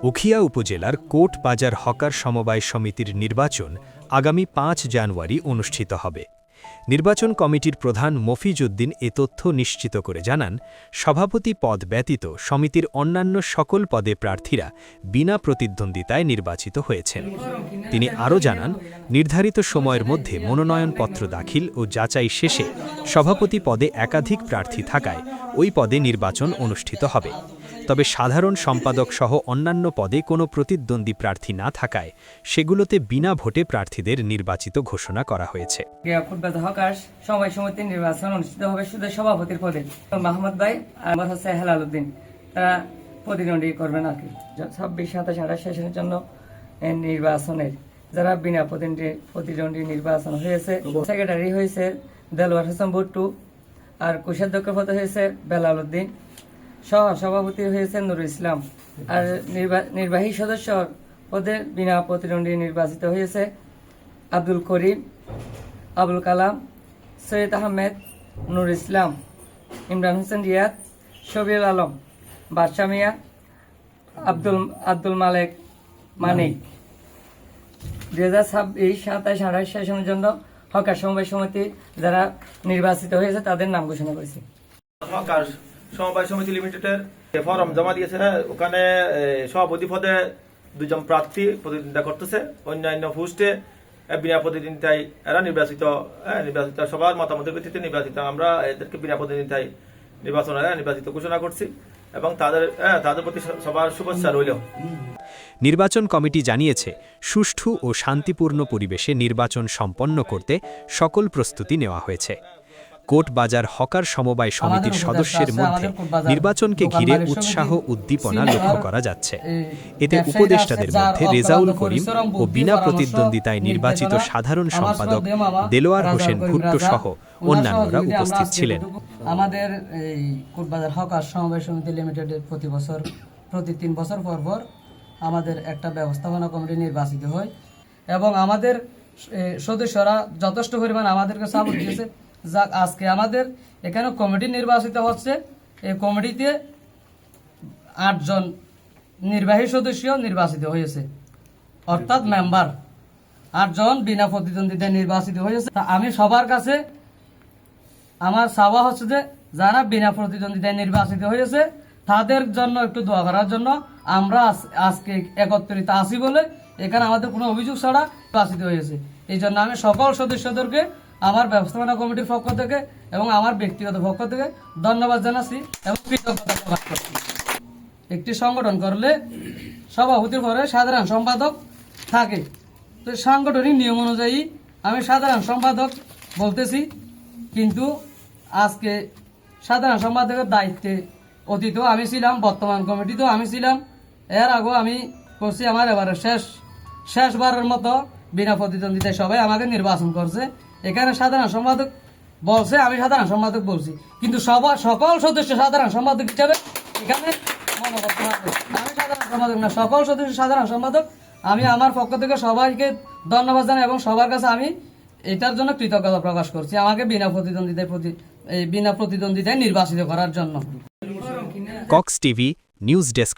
উখিয়া উপজেলার কোট বাজার হকার সমবায় সমিতির নির্বাচন আগামী পাঁচ জানুয়ারি অনুষ্ঠিত হবে। নির্বাচন কমিটির প্রধান মফিজউদ্দিন এ তথ্য নিশ্চিত করে জানান, সভাপতি পদ ব্যতীত সমিতির অন্যান্য সকল পদে প্রার্থীরা বিনা প্রতিদ্বন্দ্বিতায় নির্বাচিত হয়েছেন। তিনি আরও জানান, নির্ধারিত সময়ের মধ্যে মনোনয়নপত্র দাখিল ও যাচাই শেষে সভাপতি পদে একাধিক প্রার্থী থাকায় ওই পদে নির্বাচন অনুষ্ঠিত হবে। তবে সাধারণ সম্পাদক সহ অন্যান্য পদে কোনো প্রতিদ্বন্দ্বী প্রার্থী না থাকায় সেগুলোতে বিনা ভোটে প্রার্থীদের নির্বাচিত ঘোষণা করা হয়েছে। সময় সমিতির নির্বাচন অনুষ্ঠিত হবে শুধু সভাপতির পদে। মাহমুদ ভাই হেলাল উদ্দিন তারা প্রতিদ্বন্দ্বী করবেন আর কি ছাব্বিশ, সাতাশ, আঠাশ সেশনের জন্য নির্বাচনের, যারা বিনা প্রতিদ্বন্দ্বী প্রতিদ্বন্দ্বী নির্বাচন হয়েছে। সেক্রেটারি হয়েছে দেলোয়ার হোসেন ভুট্টু, আর কোষাধ্যক্ষ পদে হয়েছে বেলাল উদ্দিন। সহ সভাপতি হয়েছে নুরুল ইসলাম। আর নির্বাহী সদস্য পদে বিনা প্রতিদ্বন্দ্বী নির্বাচিত হয়েছে আব্দুল করিম, আবুল কালাম, সৈয়দ আহমেদ নুর ইসলাম, ইমরান হোসেন রিয়াদ শবিউল আলম, বাদশা মিয়া, আব্দুল আব্দুল মালেক মানিক। দুই হাজার ছাব্বিশ সাতাশ আঠাশ সেশনের জন্য হকার সমবায় সমিতি যারা নির্বাচিত হয়েছে তাদের নাম ঘোষণা করেছে। সরকার সমবায় সমিতি লিমিটেডের ফর্ম জমা দিয়েছে, ওখানে সভাপতি পদে দুজন প্রার্থী প্রতিদ্বন্দ্বিতা করতেছে। অন্যান্য পোস্টে বিনা প্রতিদ্বন্দ্বিতায় এরা নির্বাচিত নির্বাচিত সবার মতামতের ভিত্তিতে নির্বাচিত। আমরা এদেরকে বিনা প্রতিদ্বন্দ্বিতায় নির্বাচন নির্বাচিত ঘোষণা করছি এবং তাদের তাদের প্রতি সবার শুভেচ্ছা রইল। নির্বাচন কমিটি জানিয়েছে, সুষ্ঠু ও শান্তিপূর্ণ পরিবেশে নির্বাচন সম্পন্ন করতে সকল প্রস্তুতি নেওয়া হয়েছে। কোট বাজার হকার সমবায় সমিতির সদস্যের মধ্যে নির্বাচনকে ঘিরে উৎসাহ উদ্দীপনা লক্ষ্য করা যাচ্ছে। এতে উপদেষ্টাদের মধ্যে রেজাউল করিম ও বিনা প্রতিদ্বন্দ্বিতায় নির্বাচিত সাধারণ সম্পাদক দেলোয়ার হোসেন ভুট্টো সহ অন্যান্যরা উপস্থিত ছিলেন। আমাদের এই কোটবাজার হকার সমবায় সমিতি লিমিটেডের প্রতি বছর প্রতি তিন বছর পর পর আমাদের একটা ব্যবস্থাপনা কমিটি নির্বাচিত হয়। এবং আমাদের সদস্যরা যথেষ্ট পরিমাণ আমাদেরকে সাপোর্ট দিয়েছে। যাক, আজকে আমাদের এখানে কমিটি নির্বাচিত হচ্ছে। এই কমিটিতে আটজন নির্বাহী সদস্য নির্বাচিত হয়েছে। অর্থাৎ মেম্বার। আটজন বিনা প্রতিদ্বন্দ্বিতায় নির্বাচিত হয়েছে। তা আমি সবার কাছে আমার চাওয়া হচ্ছে যে, যারা বিনা প্রতিদ্বন্দ্বিতায় নির্বাচিত হয়েছে, তাদের জন্য একটু দোয়া করার জন্য আমরা আজকে একত্রিত আছি বলে এখানে আমাদের কোনো অভিযোগ ছাড়া নির্বাচিত হয়েছে। এই জন্য আমি সকল সদস্যদেরকে আমার ব্যবস্থাপনা কমিটির পক্ষ থেকে এবং আমার ব্যক্তিগত পক্ষ থেকে ধন্যবাদ জানাচ্ছি এবং কৃতজ্ঞতা প্রকাশ করছি। একটি সংগঠন করলে সভাপতির পরে সাধারণ সম্পাদক থাকে। তো সাংগঠনিক নিয়ম অনুযায়ী আমি সাধারণ সম্পাদক বলতেছি, কিন্তু আজকে সাধারণ সম্পাদকের দায়িত্বে অতীত আমি ছিলাম, বর্তমান কমিটিতেও আমি ছিলাম। এর আগেও আমি করছি, আমার এবারে শেষ, শেষবারের মতো বিনা প্রতিদ্বন্দ্বিতায় সবাই আমাকে নির্বাচন করছে। এখানে সাধারণ সম্পাদক বলছে আমি সাধারণ সম্পাদক বলছি। কিন্তু সবার সকল সদস্য সাধারণ সম্পাদক হিসাবে এখানে আমি সাধারণ সম্পাদক না সকল সদস্য সাধারণ সম্পাদক। আমি আমার পক্ষ থেকে সবাইকে ধন্যবাদ জানাই এবং সবার কাছে আমি এটার জন্য কৃতজ্ঞতা প্রকাশ করছি আমাকে বিনা প্রতিদ্বন্দ্বিতায় প্রতি এই বিনা প্রতিদ্বন্দ্বিতায় নির্বাচিত করার জন্য। Cox TV news desk